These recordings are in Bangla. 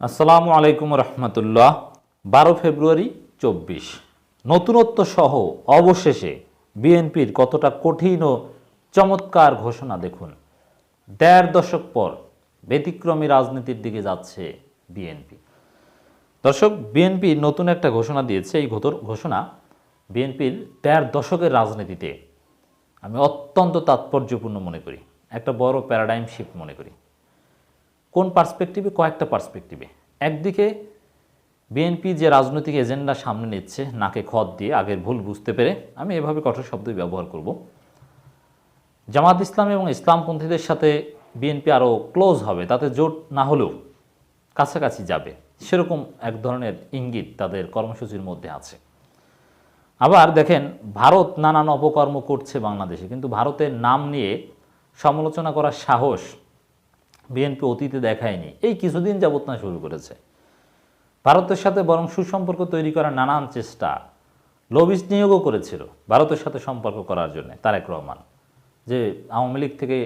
আসসালামু আলাইকুম রহমতুল্লাহ, বারো ফেব্রুয়ারি চব্বিশ। নতুনত্ব সহ অবশেষে বিএনপির কতটা কঠিন ও চমৎকার ঘোষণা দেখুন। দেড় দশক পর ব্যতিক্রমী রাজনীতির দিকে যাচ্ছে বিএনপি। দর্শক, বিএনপি নতুন একটা ঘোষণা দিয়েছে, এই ঘোষণা বিএনপির দেড় দশকের রাজনীতিতে। আমি অত্যন্ত তাৎপর্যপূর্ণ মনে করি, একটা বড় প্যারাডাইম শিফট মনে করি। কোন পার্সপেক্টিভে কয়েকটা পার্সপেক্টিভে একদিকে বিএনপি যে রাজনৈতিক এজেন্ডা সামনে নিচ্ছে, নাকে খত দিয়ে আগের ভুল বুঝতে পেরে, আমি এভাবে কঠোর শব্দই ব্যবহার করব। জামাত ইসলাম এবং ইসলামপন্থীদের সাথে বিএনপি আরও ক্লোজ হবে, তাতে জোট না হলেও কাছাকাছি যাবে। সেরকম এক ধরনের ইঙ্গিত তাদের কর্মসূচির মধ্যে আছে। আবার দেখেন, ভারত নানান অপকর্ম করছে বাংলাদেশে, কিন্তু ভারতের নাম নিয়ে সমালোচনা করার সাহস বিএনপি অতীতে দেখায়নি। এই কিছুদিন যাবত না শুরু করেছে। ভারতের সাথে বরং সুসম্পর্ক তৈরি করার নানান চেষ্টা লবিস নিয়োগও করেছিল ভারতের সাথে সম্পর্ক করার জন্য তারেক রহমান। যে আওয়ামী লীগ থেকে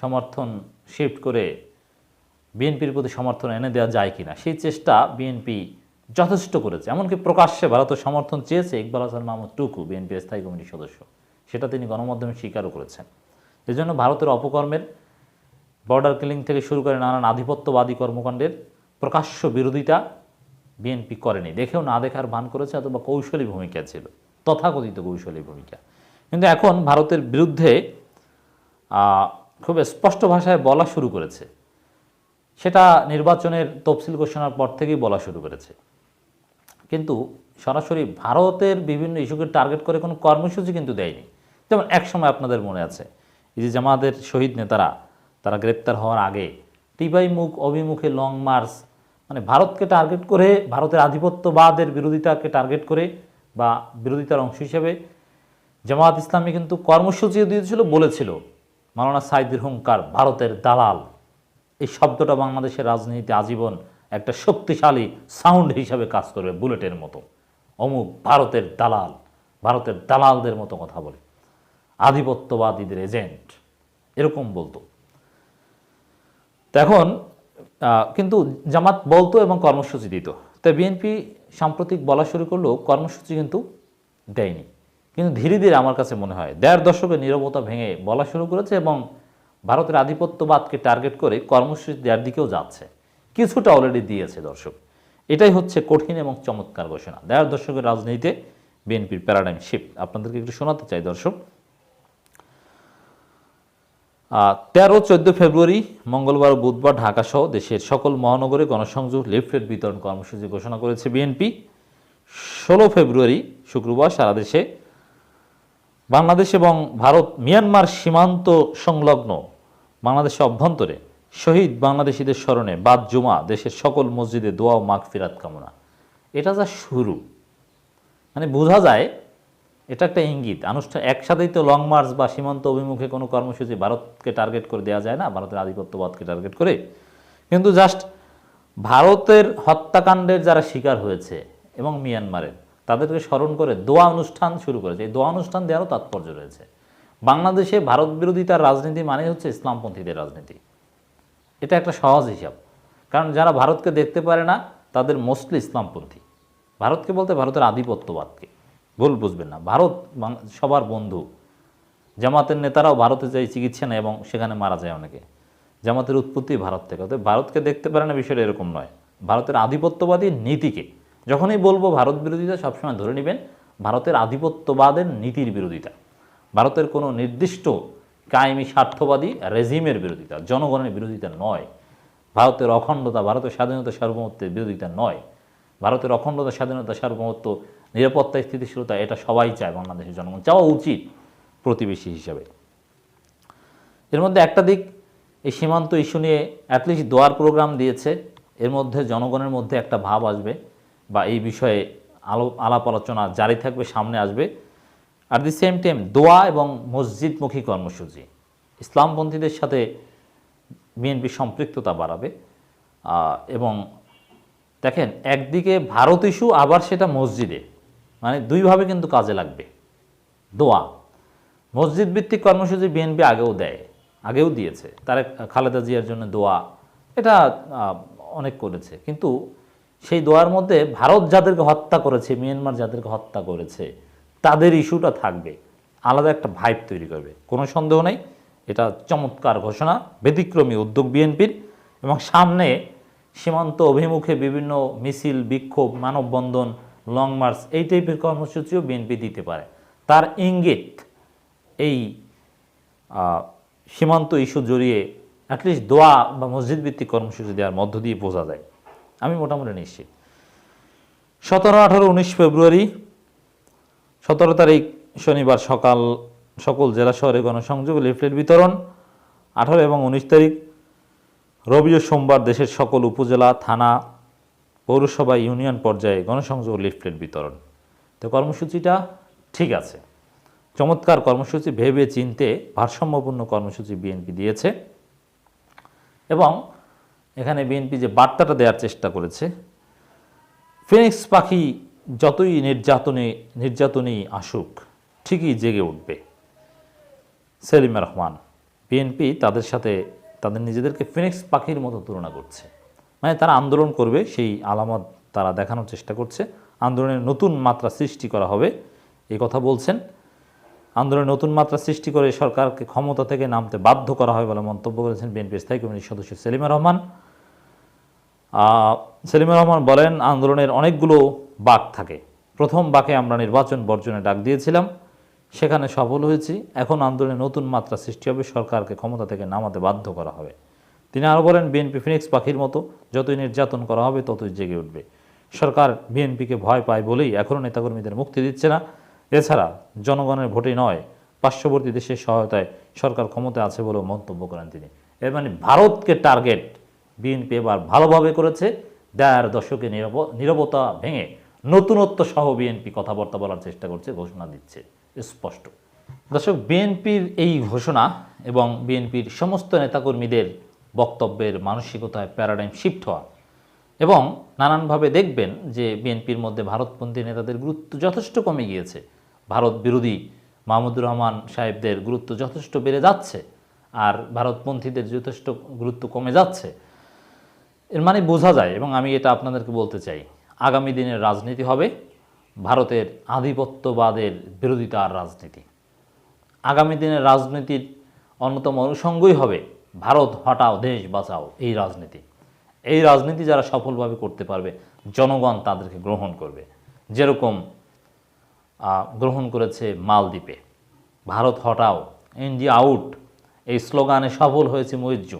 সমর্থন শিফট করে বিএনপির প্রতি সমর্থন এনে দেওয়া যায় কিনা, সেই চেষ্টা বিএনপি যথেষ্ট করেছে। এমনকি প্রকাশ্যে ভারতের সমর্থন চেয়েছে ইকবাল হাসান মাহমুদ টুকু, বিএনপির স্থায়ী কমিটির সদস্য। সেটা তিনি গণমাধ্যমে স্বীকারও করেছেন। এজন্য ভারতের অপকর্মের বর্ডার কিলিং থেকে শুরু করে নানান আধিপত্যবাদী কর্মকাণ্ডের প্রকাশ্য বিরোধিতা বিএনপি করেনি। দেখেও না দেখার ভান করেছে, অথবা কৌশলী ভূমিকা ছিল, তথাকথিত কৌশলী ভূমিকা। কিন্তু এখন ভারতের বিরুদ্ধে খুব স্পষ্ট ভাষায় বলা শুরু করেছে। সেটা নির্বাচনের তফসিল ঘোষণার পর থেকেই বলা শুরু করেছে। কিন্তু সরাসরি ভারতের বিভিন্ন ইস্যুকে টার্গেট করে কোনো কর্মসূচি কিন্তু দেয়নি। যেমন এক সময় আপনাদের মনে আছে, এই যে জামাতের শহীদ নেতারা তারা গ্রেপ্তার হওয়ার আগে টিবাই মুখ, অভিমুখে লং মার্চ মানে ভারতকে টার্গেট করে, ভারতের আধিপত্যবাদের বিরোধিতাকে টার্গেট করে বা বিরোধিতার অংশ হিসেবে জামাত ইসলামী কিন্তু কর্মসূচিও দিয়েছিল, বলেছিল, মাওলানা সাইদুর হুঙ্কার, ভারতের দালাল। এই শব্দটা বাংলাদেশের রাজনীতিতে আজীবন একটা শক্তিশালী সাউন্ড হিসাবে কাজ করবে বুলেটের মতো। অমুক ভারতের দালাল, ভারতের দালালদের মতো কথা বলে। আধিপত্যবাদীদের এজেন্ট, এরকম বলতো। তো এখন কিন্তু জামাত বলতো এবং কর্মসূচি দিত। তাই বিএনপি সাম্প্রতিক বলা শুরু করলেও কর্মসূচি কিন্তু দেয়নি। কিন্তু ধীরে ধীরে আমার কাছে মনে হয়, দেড় দশকের নীরবতা ভেঙে বলা শুরু করেছে এবং ভারতের আধিপত্যবাদকে টার্গেট করে কর্মসূচি দেওয়ার দিকেও যাচ্ছে। কিছুটা অলরেডি দিয়েছে দর্শক। এটাই হচ্ছে কঠিন এবং চমৎকার ঘোষণা। দেড় দশকের রাজনীতিতে বিএনপির প্যারাডাইম শিফট আপনাদেরকে একটু শোনাতে চাই দর্শক। তেরো চোদ্দ ফেব্রুয়ারি, মঙ্গলবার বুধবার ঢাকা সহ দেশের সকল মহানগরে গণসংযোগ লিফলেট বিতরণ কর্মসূচি ঘোষণা করেছে বিএনপি। ষোলো ফেব্রুয়ারি, শুক্রবার সারা দেশে বাংলাদেশ এবং ভারত, মিয়ানমার সীমান্ত সংলগ্ন বাংলাদেশের অভ্যন্তরে শহীদ বাংলাদেশিদের স্মরণে বাদ জুমা, দেশের সকল মসজিদে দোয়া ও মাগ ফিরাত কামনা। এটা যা শুরু। মানে বোঝা যায় এটা একটা ইঙ্গিত। আনুষ্ঠান একসাথেই তো লং মার্চ বা সীমান্ত অভিমুখে কোনো কর্মসূচি ভারতকে টার্গেট করে দেওয়া যায় না, ভারতের আধিপত্যবাদকে টার্গেট করে। কিন্তু জাস্ট ভারতের হত্যাকাণ্ডের যারা শিকার হয়েছে এবং মিয়ানমারের, তাদেরকে স্মরণ করে দোয়া অনুষ্ঠান শুরু করেছে। এই দোয়া অনুষ্ঠান দেওয়ারও তাৎপর্য রয়েছে। বাংলাদেশে ভারত বিরোধিতার রাজনীতি মানে হচ্ছে ইসলামপন্থীদের রাজনীতি। এটা একটা সহজ হিসাব। কারণ যারা ভারতকে দেখতে পারে না, তাদের মোস্টলি ইসলামপন্থী। ভারতকে বলতে ভারতের আধিপত্যবাদকে। ভুল বুঝবেন না। ভারত সবার বন্ধু। জামাতের নেতারাও ভারতে যায় চিকিৎসা নেয় এবং সেখানে মারা যায় অনেকে। জামাতের উৎপত্তি ভারত থেকে। অতএব ভারতকে দেখতে পারে না, বিষয়টা এরকম নয়। ভারতের আধিপত্যবাদী নীতিকে। যখনই বলব ভারত বিরোধিতা, সবসময় ধরে নেবেন, ভারতের আধিপত্যবাদের নীতির বিরোধিতা। ভারতের কোনো নির্দিষ্ট কায়েমি স্বার্থবাদী রেজিমের বিরোধিতা, জনগণের বিরোধিতা নয়। ভারতের অখণ্ডতা, ভারতের স্বাধীনতা, সার্বভৌমত্বের বিরোধিতা নয়। ভারতের অখণ্ডতা, স্বাধীনতা, সার্বভৌমত্ব, নিরাপত্তা, স্থিতিশীলতা, এটা সবাই চায় বাংলাদেশের জনগণ। চাওয়া উচিত প্রতিবেশী হিসাবে। এর মধ্যে একটা দিক, এই সীমান্ত ইস্যু নিয়ে অ্যাটলিস্ট দোয়ার প্রোগ্রাম দিয়েছে। এর মধ্যে জনগণের মধ্যে একটা ভাব আসবে বা এই বিষয়ে আলো, আলাপ আলোচনা জারি থাকবে, সামনে আসবে। আর দি সেম টাইম দোয়া এবং মসজিদমুখী কর্মসূচি। ইসলামপন্থীদের সাথে বিএনপি সম্পৃক্ততা বাড়াবে এবং দেখেন, একদিকে ভারত ইস্যু, আবার সেটা মসজিদে। মানে দুইভাবে কিন্তু কাজে লাগবে। দোয়া। মসজিদ ভিত্তিক কর্মসূচি বিএনপি আগেও দেয়, আগেও দিয়েছে। তার খালেদা জিয়ার জন্য দোয়া, এটা অনেক করেছে। কিন্তু সেই দোয়ার মধ্যে ভারত যাদেরকে হত্যা করেছে, মিয়ানমার যাদেরকে হত্যা করেছে, তাদের ইস্যুটা থাকবে। আলাদা একটা ভাইব তৈরি করবে। কোনো সন্দেহ নেই, এটা চমৎকার ঘোষণা, ব্যতিক্রমী উদ্যোগ বিএনপির এবং সামনে সীমান্ত অভিমুখে বিভিন্ন মিছিল, বিক্ষোভ, মানববন্ধন লং মার্চ এই টাইপের কর্মসূচিও বিএনপি দিতে পারে। তার ইঙ্গিত এই সীমান্ত ইস্যু জড়িয়ে অ্যাটলিস্ট দোয়া বা মসজিদ ভিত্তিক কর্মসূচি দেওয়ার মধ্য দিয়ে বোঝা যায়। আমি মোটামুটি নিশ্চিত। সতেরো, আঠারো, উনিশ ফেব্রুয়ারি, সতেরো তারিখ শনিবার সকাল সকল জেলা শহরে গণসংযোগ লিফলেট বিতরণ, আঠারো এবং উনিশ তারিখ রবি ও সোমবার দেশের সকল উপজেলা, থানা, পৌরসভা, ইউনিয়ন পর্যায়ে গণসংযোগ লিফলেট বিতরণ। তো কর্মসূচিটা ঠিক আছে। চমৎকার কর্মসূচি, ভেবে চিনতে ভারসাম্যপূর্ণ কর্মসূচি বিএনপি দিয়েছে এবং এখানে বিএনপি যে বার্তাটা দেওয়ার চেষ্টা করেছে, ফিনিক্স পাখি যতই নির্যাতনে, নির্যাতনেই আসুক, ঠিকই জেগে উঠবে। সেলিমা রহমান, বিএনপি তাদের সাথে তাদের নিজেদেরকে ফিনিক্স পাখির মতো তুলনা করছে। মানে তারা আন্দোলন করবে, সেই আলামত তারা দেখানোর চেষ্টা করছে। আন্দোলনের নতুন মাত্রা সৃষ্টি করা হবে এই কথা বলছেন। আন্দোলনের নতুন মাত্রা সৃষ্টি করে সরকারকে ক্ষমতা থেকে নামতে বাধ্য করা হয় বলে মন্তব্য করেছেন বিএনপি স্থায়ী কমিটির সদস্য সেলিমা রহমান। সেলিমা রহমান বলেন, আন্দোলনের অনেকগুলো বাক থাকে। প্রথম বাকে আমরা নির্বাচন বর্জনে ডাক দিয়েছিলাম। সেখানে সফল হয়েছি। এখন আন্দোলনে নতুন মাত্রা সৃষ্টি হবে। সরকারকে ক্ষমতা থেকে নামাতে বাধ্য করা হবে। তিনি আরও বলেন, বিএনপি ফিনিক্স পাখির মতো, যতই নির্যাতন করা হবে, ততই জেগে উঠবে। সরকার বিএনপিকে ভয় পায় বলেই এখনও নেতাকর্মীদের মুক্তি দিচ্ছে না। এছাড়া জনগণের ভোটে নয়, পার্শ্ববর্তী দেশের সহায়তায় সরকার ক্ষমতায় আছে বলেও মন্তব্য করেন তিনি। এর মানে ভারতকে টার্গেট বিএনপি এবার ভালোভাবে করেছে। দেড় দশকে নীরব, নীরবতা ভেঙে নতুনত্ব সহ বিএনপি কথাবার্তা বলার চেষ্টা করছে, ঘোষণা দিচ্ছে। স্পষ্ট। দর্শক, বিএনপির এই ঘোষণা এবং বিএনপির সমস্ত নেতাকর্মীদের বক্তব্যের মানসিকতায় প্যারাডাইম শিফট হওয়া এবং নানানভাবে দেখবেন যে বিএনপির মধ্যে ভারতপন্থী নেতাদের গুরুত্ব যথেষ্ট কমে গিয়েছে। ভারত বিরোধী মাহমুদুর রহমান সাহেবদের গুরুত্ব যথেষ্ট বেড়ে যাচ্ছে আর ভারতপন্থীদের যথেষ্ট গুরুত্ব কমে যাচ্ছে। এর মানে বোঝা যায় এবং আমি এটা আপনাদেরকে বলতে চাই। আগামী দিনের রাজনীতি হবে ভারতের আধিপত্যবাদের বিরোধিতার রাজনীতি। আগামী দিনের রাজনীতির অন্যতম অনুষঙ্গই হবে ভারত হটাও, দেশ বাঁচাও এই রাজনীতি। এই রাজনীতি যারা সফলভাবে করতে পারবে, জনগণ তাদেরকে গ্রহণ করবে। যেরকম গ্রহণ করেছে মালদ্বীপে। ভারত হটাও ইন্ডিয়া আউট, এই স্লোগানে সফল হয়েছে মৈর্য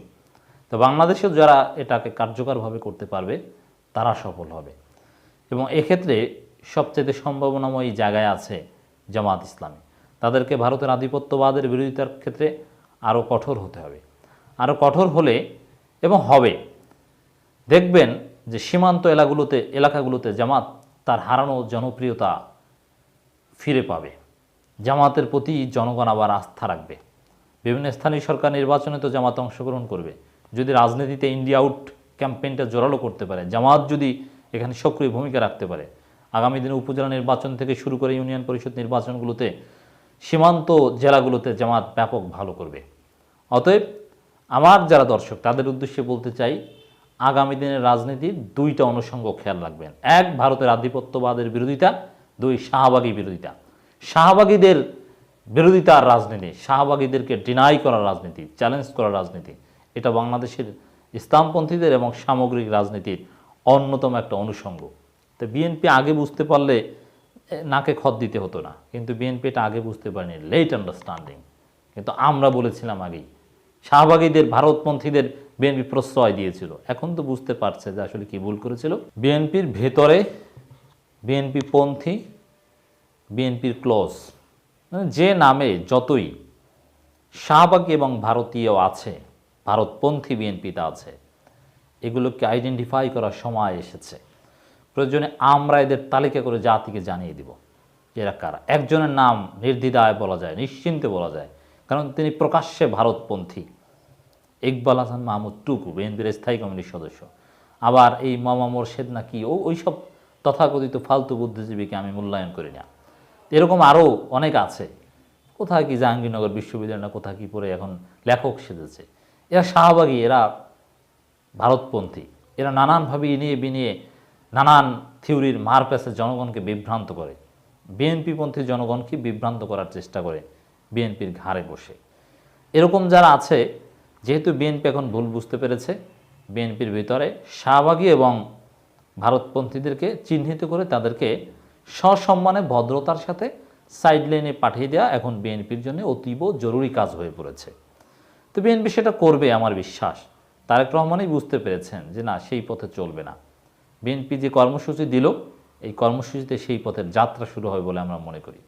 তো বাংলাদেশেও যারা এটাকে কার্যকরভাবে করতে পারবে, তারা সফল হবে। এবং এক্ষেত্রে সবচেয়ে সম্ভাবনাময় জায়গায় আছে জামাত ইসলামী। তাদেরকে ভারতের আধিপত্যবাদের বিরোধিতার ক্ষেত্রে আরও কঠোর হতে হবে। আরও কঠোর হলে এবং হবে। দেখবেন যে সীমান্ত এলাকাগুলোতে এলাকাগুলোতে জামাত তার হারানো জনপ্রিয়তা ফিরে পাবে। জামাতের প্রতি জনগণ আবার আস্থা রাখবে। বিভিন্ন স্থানীয় সরকার নির্বাচনে তো জামাত অংশগ্রহণ করবে। যদি রাজনীতিতে ইন্ডিয়া আউট ক্যাম্পেইনটা জোরালো করতে পারে, জামাত যদি এখানে সক্রিয় ভূমিকা রাখতে পারে আগামী দিনে উপজেলা নির্বাচন থেকে শুরু করে ইউনিয়ন পরিষদ নির্বাচনগুলোতে সীমান্ত জেলাগুলোতে জামাত ব্যাপক ভালো করবে। অতএব আমার যারা দর্শক, তাদের উদ্দেশ্যে বলতে চাই, আগামী দিনের রাজনীতির দুইটা অনুষঙ্গ খেয়াল রাখবেন। এক, ভারতের আধিপত্যবাদের বিরোধিতা। দুই, শাহবাগী বিরোধিতা। শাহবাগীদের বিরোধিতার রাজনীতি, শাহবাগীদেরকে ডিনাই করার রাজনীতি চ্যালেঞ্জ করার রাজনীতি, এটা বাংলাদেশের ইসলামপন্থীদের এবং সামগ্রিক রাজনীতির অন্যতম একটা অনুষঙ্গ। তো বিএনপি আগে বুঝতে পারলে নাকে খত দিতে হতো না। কিন্তু বিএনপি এটা আগে বুঝতে পারেনি। লেট আন্ডারস্ট্যান্ডিং কিন্তু আমরা বলেছিলাম আগেই, শাহবাগীদের, ভারতপন্থীদের বিএনপি প্রশ্রয় দিয়েছিল। এখন তো বুঝতে পারছে যে আসলে কি ভুল করেছিল। বিএনপির ভেতরে বিএনপি পন্থী বিএনপির ক্লোজ মানে যে নামে যতই শাহবাগী এবং ভারতীয় আছে, ভারতপন্থী বিএনপিতে আছে, এগুলোকে আইডেন্টিফাই করার সময় এসেছে। প্রয়োজনে আমরা এদের তালিকা করে জাতিকে জানিয়ে দিব এরা কারা। একজনের নাম নির্দ্বিধায় বলা যায়, নিশ্চিন্তে বলা যায়। কারণ তিনি প্রকাশ্যে ভারতপন্থী। ইকবাল হাসান মাহমুদ টুকু, বিএনপির স্থায়ী কমিটির সদস্য। আবার এই মামা মোর্শেদ নাকি ও ওইসব তথাকথিত ফালতু বুদ্ধিজীবীকে আমি মূল্যায়ন করি না। এরকম আরও অনেক আছে। কোথায় কি জাহাঙ্গীরনগর বিশ্ববিদ্যালয় না কোথায় কি পড়ে এখন লেখক সেজেছে। এরা শাহবাগী, এরা ভারতপন্থী। এরা নানানভাবে ইনিয়ে বিনিয়ে নানান থিওরির মার প্যাসে জনগণকে বিভ্রান্ত করে। বিএনপিপন্থী জনগণকে বিভ্রান্ত করার চেষ্টা করে বিএনপির ঘাড়ে বসে। এরকম যারা আছে, যেহেতু বিএনপি এখন ভুল বুঝতে পেরেছে, বিএনপির ভিতরে শাহবাগী এবং ভারতপন্থীদেরকে চিহ্নিত করে তাদেরকে সসম্মানে, ভদ্রতার সাথে সাইড লাইনে পাঠিয়ে দেওয়া এখন বিএনপির জন্য অতীব জরুরি কাজ হয়ে পড়েছে। তো বিএনপি সেটা করবে আমার বিশ্বাস। তারেক রহমানই বুঝতে পেরেছেন যে না, সেই পথে চলবে না। বিএনপি যে কর্মসূচি দিল, এই কর্মসূচিতে সেই পথের যাত্রা শুরু হবে বলে আমরা মনে করি।